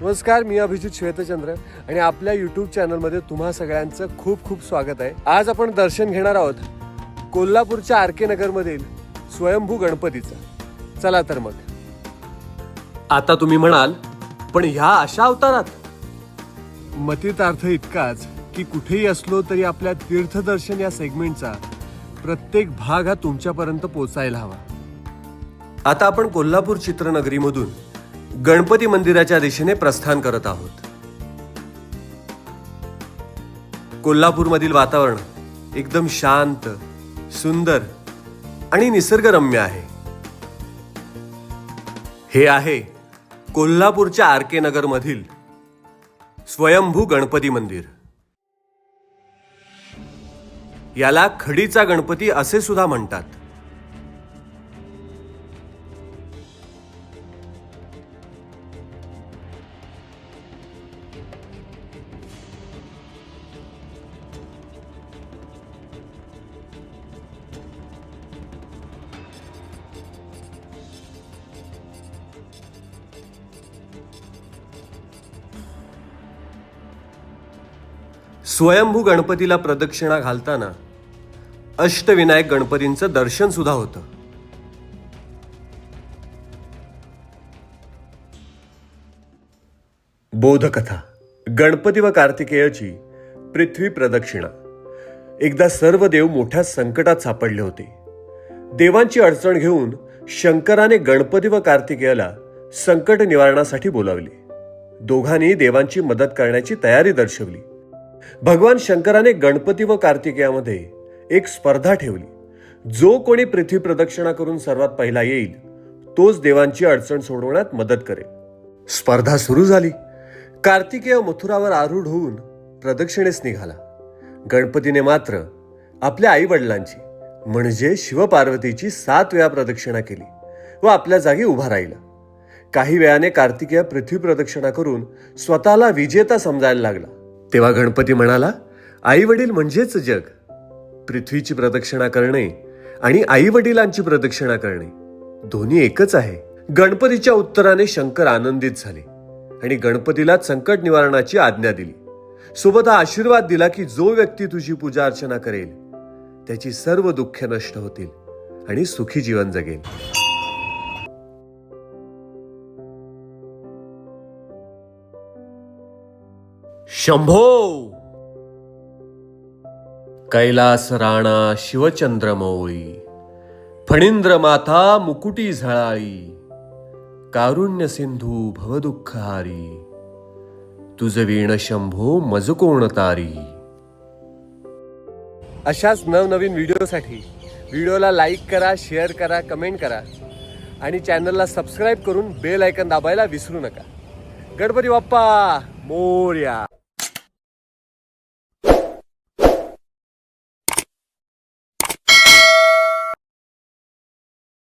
नमस्कार मी अभिजित श्वेतचंद्र आणि आपल्या यूट्यूब चॅनलमध्ये तुम्हा सगळ्यांचं खूप खूप स्वागत आहे. आज आपण दर्शन घेणार आहोत कोल्हापूरच्या आर के नगरमधील स्वयंभू गणपतीचं. चला तर मग. आता तुम्ही म्हणाल पण ह्या अशा अवतारात? मतितार्थ इतकाच की कुठेही असलो तरी आपल्या तीर्थदर्शन या सेगमेंटचा प्रत्येक भाग हा तुमच्यापर्यंत पोचायला हवा. आता आपण कोल्हापूर चित्रनगरीमधून गणपती मंदिराच्या दिशेने प्रस्थान करत आहोत. कोल्हापूरमधील वातावरण एकदम शांत सुंदर आणि निसर्गरम्य आहे. हे आहे कोल्हापूरच्या आर के नगरमधील स्वयंभू गणपती मंदिर. याला खडीचा गणपती असे सुद्धा म्हणतात. स्वयंभू गणपतीला प्रदक्षिणा घालताना अष्टविनायक गणपतींचं दर्शन सुद्धा होतं. बोधकथा. गणपती व कार्तिकेयाची पृथ्वी प्रदक्षिणा. एकदा सर्व देव मोठ्या संकटात सापडले होते. देवांची अडचण घेऊन शंकराने गणपती व कार्तिकेयाला संकट निवारणासाठी बोलावले. दोघांनी देवांची मदत करण्याची तयारी दर्शवली. भगवान शंकराने गणपती व कार्तिकेयामध्ये एक स्पर्धा ठेवली. जो कोणी पृथ्वी प्रदक्षिणा करून सर्वात पहिला येईल तोच देवांची अडचण सोडवण्यात मदत करेल. स्पर्धा सुरू झाली. कार्तिकेय मथुरावर आरूढ होऊन प्रदक्षिणेस निघाला. गणपतीने मात्र आपल्या आई वडिलांची म्हणजे शिवपार्वतीची सात वेळा प्रदक्षिणा केली व आपल्या जागी उभा राहिला. काही वेळाने कार्तिकेय पृथ्वी प्रदक्षिणा करून स्वतःला विजेता समजायला लागला. तेव्हा गणपती म्हणाला आई वडील म्हणजेच जग. पृथ्वीची प्रदक्षिणा करणे आणि आई वडिलांची प्रदक्षिणा करणे दोन्ही एकच आहे. गणपतीच्या उत्तराने शंकर आनंदित झाले आणि गणपतीला संकट निवारणाची आज्ञा दिली. सोबत हा आशीर्वाद दिला की जो व्यक्ती तुझी पूजा अर्चना करेल त्याची सर्व दुःख नष्ट होतील आणि सुखी जीवन जगेल. शंभो! कैलास राणा शिवचंद्रमौळी फणींद्र माथा मुकुटी झळाळी कारुण्य सिंधू भवदुःखहारी तुझ वीण शंभो मज कोण तारी. अशाच नवनवीन व्हिडिओसाठी व्हिडिओला लाईक करा शेअर करा कमेंट करा आणि चॅनलला सबस्क्राईब करून बेल आयकन दाबायला विसरू नका. गणपती बाप्पा मोर्या!